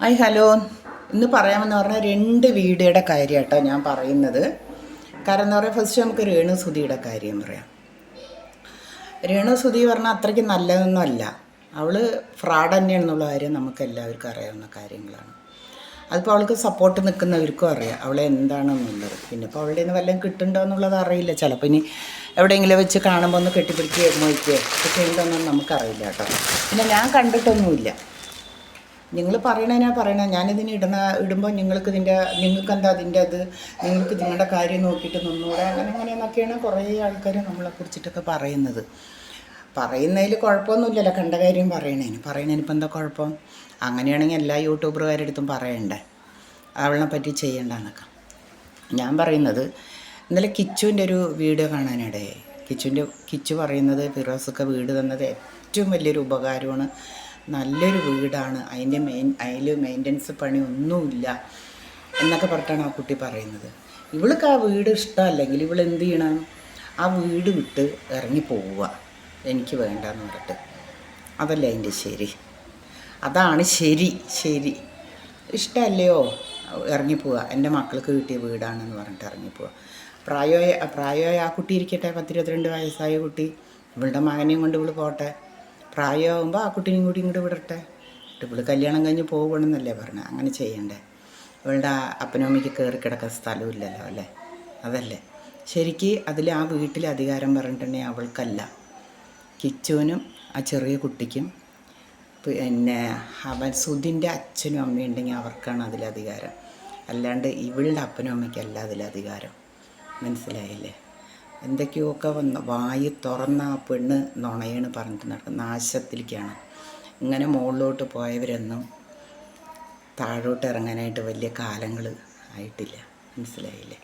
Hi hello. ഇന്ന് പറയാമെന്ന് പറഞ്ഞാൽ രണ്ട് വീഡിയോയുടെ കാര്യം കേട്ടോ ഞാൻ പറയുന്നത്. കാരണം എന്ന് പറയാം ഫസ്റ്റ് നമുക്ക് രേണുസുതിയുടെ കാര്യം പറയാം. രേണുസുതി പറഞ്ഞാൽ അത്രയ്ക്ക് നല്ലതൊന്നും അല്ല അവൾ ഫ്രോഡ് തന്നെയാണെന്നുള്ള കാര്യം നമുക്ക് എല്ലാവർക്കും അറിയാവുന്ന കാര്യങ്ങളാണ്. അതിപ്പോൾ അവൾക്ക് സപ്പോർട്ട് നിൽക്കുന്നവർക്കും അറിയാം. അവളെ എന്താണെന്നുള്ളത്. പിന്നെ ഇപ്പോൾ അവളുടെ നിന്ന് വല്ലതും കിട്ടുന്നുണ്ടോ എന്നുള്ളത് അറിയില്ല. ചിലപ്പോൾ ഇനി എവിടെയെങ്കിലും വെച്ച് കാണുമ്പോൾ ഒന്ന് കെട്ടിപ്പിടിക്കുകയോ മോയിക്കുകയോ ഒക്കെ. ചെയ്യുന്നതൊന്നും നമുക്കറിയില്ല കേട്ടോ. പിന്നെ ഞാൻ കണ്ടിട്ടൊന്നുമില്ല. നിങ്ങൾ പറയണതിനാ പറയണേ. ഞാനിതിന് ഇടുന്ന ഇടുമ്പോൾ നിങ്ങൾക്ക് ഇതിന്റെ നിങ്ങൾക്ക് എന്താ അതിന്റെ അത്? നിങ്ങൾക്ക് നിങ്ങളുടെ കാര്യം നോക്കിയിട്ട് നിന്നൂടെ. അങ്ങനെ അങ്ങനെയെന്നൊക്കെയാണ് കുറേ ആൾക്കാർ നമ്മളെ കുറിച്ചിട്ടൊക്കെ പറയുന്നത്. പറയുന്നതിൽ കുഴപ്പമൊന്നുമില്ലല്ലോ കണ്ട കാര്യം പറയണേന്. പറയണതിന് ഇപ്പം എന്താ കുഴപ്പം? അങ്ങനെയാണെങ്കിൽ എല്ലാ യൂട്യൂബറുകാരുടെ അടുത്തും പറയണ്ടേ? അവളിനെ പറ്റി ചെയ്യണ്ടെന്നൊക്കെ. ഞാൻ പറയുന്നത് ഇന്നലെ കിച്ചുവിന്റെ ഒരു വീഡിയോ കാണാനിടയായി. കിച്ചുവിന്റെ കിച്ചു പറയുന്നത് ഫിറോസൊക്കെ വീട് തന്നത് ഏറ്റവും വലിയൊരു ഉപകാരമാണ്. നല്ലൊരു വീടാണ്. അതിന്റെ മെയിൻ അതിൽ മെയിന്റനൻസ് പണി ഒന്നുമില്ല എന്നൊക്കെ പറഞ്ഞിട്ടാണ് ആ കുട്ടി പറയുന്നത്. ഇവൾക്ക് ആ വീട് ഇഷ്ടമല്ലെങ്കിൽ ഇവൾ എന്ത് ചെയ്യണം? ആ വീട് വിട്ട് ഇറങ്ങി പോവുക. എനിക്ക് വേണ്ടെന്ന് പറഞ്ഞിട്ട്. അതല്ല അതിന്റെ ശരി? അതാണ് ശരി ശരി. ഇഷ്ടമല്ലയോ? ഇറങ്ങിപ്പോവുക എന്റെ മക്കൾക്ക് കിട്ടിയ വീടാണെന്ന് പറഞ്ഞിട്ട് ഇറങ്ങിപ്പോവുക പ്രായമായ പ്രായമായ ആ കുട്ടി ഇരിക്കട്ടെ പത്തിരുപത്തിരണ്ട് വയസ്സായ കുട്ടി. ഇവളുടെ മകനെയും കൊണ്ട് ഇവൾ പോട്ടെ. പ്രായമാകുമ്പോൾ ആ കുട്ടീനെയും കൂടി ഇങ്ങോട്ട് വിടട്ടെ. ഇവൾ കല്യാണം കഴിഞ്ഞ് പോകണമെന്നല്ലേ പറഞ്ഞത് അങ്ങനെ ചെയ്യണ്ടേ. ഇവളുടെ ആ അമ്മയ്ക്ക് കയറി കിടക്കുന്ന സ്ഥലമില്ലല്ലോ അല്ലേ? അതല്ലേ. ശരിക്ക് അതിൽ ആ വീട്ടിൽ അധികാരം പറഞ്ഞിട്ടുണ്ടെങ്കിൽ അവൾക്കല്ല. കിച്ചുവിനും ആ ചെറിയ കുട്ടിക്കും പിന്നെ അവൻ സുധിന്റെ അച്ഛനും അമ്മയും ഉണ്ടെങ്കിൽ അവർക്കാണ് അതിലധികാരം. അല്ലാണ്ട് ഇവളുടെ അപ്പനും അമ്മയ്ക്കല്ല അതിലധികാരം. മനസ്സിലായില്ലേ? എന്തൊക്കെയൊക്കെ വന്ന് വായി തുറന്ന ആ പെണ്ണ് നുണയാണ് പറഞ്ഞിട്ട് നടക്കുന്ന നാശത്തിലേക്കാണ് ഇങ്ങനെ മുകളിലോട്ട് പോയവരൊന്നും താഴോട്ട് ഇറങ്ങാനായിട്ട് വലിയ കാലങ്ങൾ ആയിട്ടില്ല. മനസ്സിലായില്ലേ?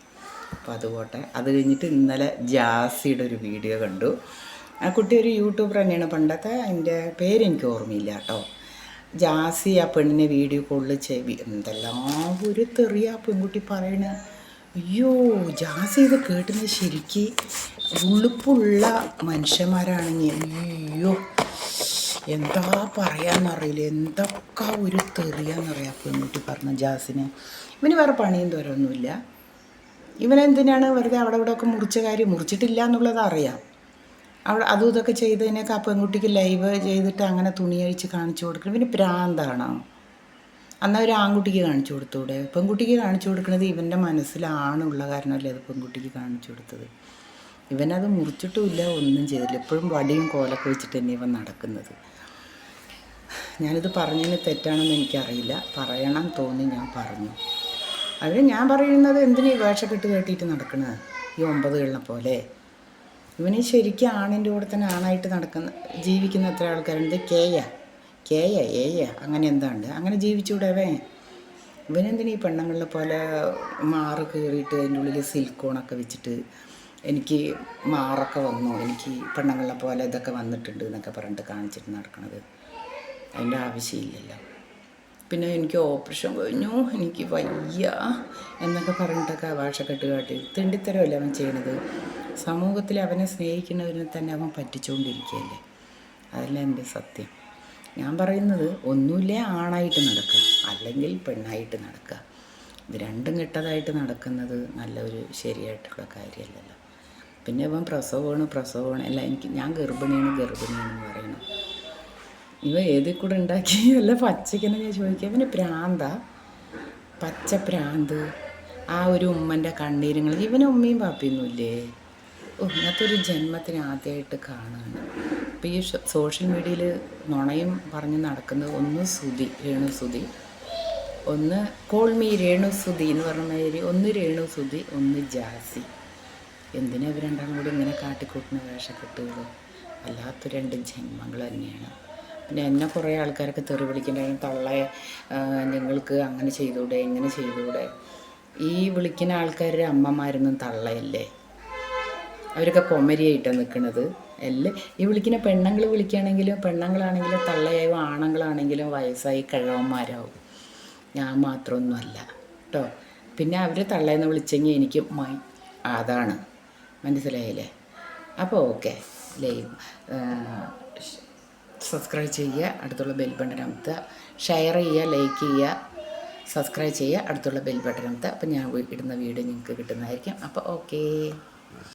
അപ്പോൾ അതുപോട്ടെ അത് കഴിഞ്ഞിട്ട് ഇന്നലെ ജാസിയുടെ ഒരു വീഡിയോ കണ്ടു. ആ കുട്ടി ഒരു യൂട്യൂബർ തന്നെയാണ്. പണ്ടത്തെ അതിന്റെ പേരെനിക്ക് ഓർമ്മയില്ല കേട്ടോ. ജാസി ആ പെണ്ണിനെ വീഡിയോ കോളിൽ ചെവി എന്തെല്ലാം ഒരു തെറിയ പെൺകുട്ടി പറയണ. അയ്യോ ജാസ് ഇത് കേട്ടുന്നത് ശരിക്ക് ഉളുപ്പുള്ള മനുഷ്യന്മാരാണെങ്കിൽ അയ്യോ എന്താ പറയാന്നറിയില്ല. എന്തൊക്കെ ഒരു തെറിയാന്നറിയാം പെൺകുട്ടി പറഞ്ഞ ജാസിന്. ഇവന് വേറെ പണിയും തോരൊന്നുമില്ല ഇവനെന്തിനാണ് വെറുതെ അവിടെ ഇവിടെ ഒക്കെ മുറിച്ച കാര്യം മുറിച്ചിട്ടില്ല എന്നുള്ളത് അറിയാം. അവിടെ അതും ഇതൊക്കെ ചെയ്തതിനൊക്കെ ആ പെൺകുട്ടിക്ക് ലൈവ് ചെയ്തിട്ട് അങ്ങനെ തുണിയഴിച്ച് കാണിച്ചു കൊടുക്കണം. ഇവന് പ്രാന്താണോ. എന്നാൽ ഒരു ആൺകുട്ടിക്ക് കാണിച്ചു കൊടുത്തൂടെ? പെൺകുട്ടിക്ക് കാണിച്ചു കൊടുക്കുന്നത് ഇവന്റെ മനസ്സിലാണുള്ള കാരണമല്ലേ അത് പെൺകുട്ടിക്ക് കാണിച്ചു കൊടുത്തത്? ഇവനത് മുറിച്ചിട്ടുമില്ല ഒന്നും ചെയ്തില്ല. എപ്പോഴും വടിയും കോലൊക്കെ വെച്ചിട്ട് തന്നെ ഇവൻ നടക്കുന്നത്. ഞാനിത് പറഞ്ഞതിന് തെറ്റാണെന്ന് എനിക്കറിയില്ല. പറയണം തോന്നി ഞാൻ പറഞ്ഞു. അത് ഞാൻ പറയുന്നത് എന്തിനീ വേഷക്കെട്ട് കേട്ടിട്ട് നടക്കുന്നത് ഈ ഒമ്പത് കളിനെ പോലെ. ഇവന് ശരിക്കും ആണിന്റെ കൂടെ തന്നെ ആണായിട്ട് നടക്കുന്ന ജീവിക്കുന്ന എത്ര ആൾക്കാരുണ്ട്? കേയ. കേയ ഏയ അങ്ങനെ എന്താണ്ട്? അങ്ങനെ ജീവിച്ചൂടവേ ഇവനെന്തിനീ പെണ്ണുങ്ങളിലെ പോലെ മാറ് കയറിയിട്ട് അതിന്റെ ഉള്ളിൽ സിൽക്കോണൊക്കെ വെച്ചിട്ട് എനിക്ക് മാറൊക്കെ വന്നു. എനിക്ക് പെണ്ണുങ്ങളെ പോലെ ഇതൊക്കെ വന്നിട്ടുണ്ട് എന്നൊക്കെ പറഞ്ഞിട്ട് കാണിച്ചിട്ട് നടക്കണത്. അതിന്റെ ആവശ്യമില്ലല്ലോ. പിന്നെ എനിക്ക് ഓപ്പറേഷൻ കഴിഞ്ഞു. എനിക്ക് വയ്യ എന്നൊക്കെ പറഞ്ഞിട്ടൊക്കെ ഭാഷക്കെട്ട് കാട്ടി. തിണ്ടിത്തരമല്ലേ അവൻ ചെയ്യണത്? സമൂഹത്തിൽ അവനെ സ്നേഹിക്കുന്നവരിനെ തന്നെ അവൻ പറ്റിച്ചുകൊണ്ടിരിക്കുകയല്ലേ? അതല്ല എന്റെ സത്യം. ഞാൻ പറയുന്നത് ഒന്നുമില്ലേ ആണായിട്ട് നടക്കുക അല്ലെങ്കിൽ പെണ്ണായിട്ട് നടക്കുക. ഇത് രണ്ടും കെട്ടതായിട്ട് നടക്കുന്നത് നല്ലൊരു ശരിയായിട്ടുള്ള കാര്യമല്ലല്ലോ. പിന്നെ ഇവൻ പ്രസവമാണ് പ്രസവമാണ്. അല്ല എനിക്ക് ഞാൻ ഗർഭിണിയാണ് ഗർഭിണിയാണെന്ന് പറയണം. ഇവ ഏതിൽ കൂടെ ഉണ്ടാക്കി? അല്ല പച്ചയ്ക്കെന്ന് ഞാൻ ചോദിക്കാം പിന്നെ പ്രാന്ത? പച്ച പ്രാന്ത്? ആ ഒരു ഉമ്മന്റെ കണ്ണീരുങ്ങൾ. ഇവന് ഉമ്മയും പാപ്പിയൊന്നുമില്ലേ? ഇങ്ങനത്തെ ഒരു ജന്മത്തിന് ആദ്യമായിട്ട് കാണുകയാണ്. ഇപ്പോൾ ഈ സോഷ്യൽ മീഡിയയിൽ നുണയും പറഞ്ഞ് നടക്കുന്നത് ഒന്ന് സുതി രേണു സുതി ഒന്ന് കോൾമി രേണു സുതി എന്ന് പറഞ്ഞ മാതിരി ഒന്ന് രേണു സുതി ഒന്ന് ജാസി. എന്തിനാ ഇവർ രണ്ടാളും കൂടി ഇങ്ങനെ കാട്ടിക്കൂട്ടുന്ന വേഷക്കെട്ടുകൾ വല്ലാത്ത രണ്ട് ജന്മങ്ങൾ തന്നെയാണ്. പിന്നെ എന്നെ കുറേ ആൾക്കാരൊക്കെ തെറി വിളിക്കുന്നുണ്ടായിരുന്നു തള്ളയെ നിങ്ങൾക്ക് അങ്ങനെ ചെയ്തുകൂടെ ഇങ്ങനെ ചെയ്തുകൂടെ? ഈ വിളിക്കുന്ന ആൾക്കാരുടെ അമ്മമാരൊന്നും തള്ളയല്ലേ? അവരൊക്കെ കൊമരിയായിട്ടാണ് നിൽക്കുന്നത് എല്ലാം. ഈ വിളിക്കുന്ന പെണ്ണുങ്ങൾ വിളിക്കുകയാണെങ്കിലും പെണ്ണുങ്ങളാണെങ്കിലും തള്ളയായും ആണുങ്ങളാണെങ്കിലും വയസ്സായി കിഴവന്മാരാവും ഞാൻ മാത്രമൊന്നുമല്ല. കേട്ടോ പിന്നെ അവർ തള്ളയെന്ന് വിളിച്ചെങ്കിൽ എനിക്ക് മൈ അതാണ്. മനസ്സിലായില്ലേ? അപ്പോൾ ഓക്കെ. ലൈവ്. സബ്സ്ക്രൈബ് ചെയ്യുക അടുത്തുള്ള ബെൽ ബട്ടൺ അമർത്തുക. ഷെയർ ചെയ്യുക ലൈക്ക് ചെയ്യുക സബ്സ്ക്രൈബ് ചെയ്യുക അടുത്തുള്ള ബെൽ ബട്ടൺ അമർത്തുക. അപ്പോൾ ഞാൻ ഇടുന്ന വീഡിയോ നിങ്ങൾക്ക് കിട്ടുന്നതായിരിക്കും. അപ്പോൾ ഓക്കേ.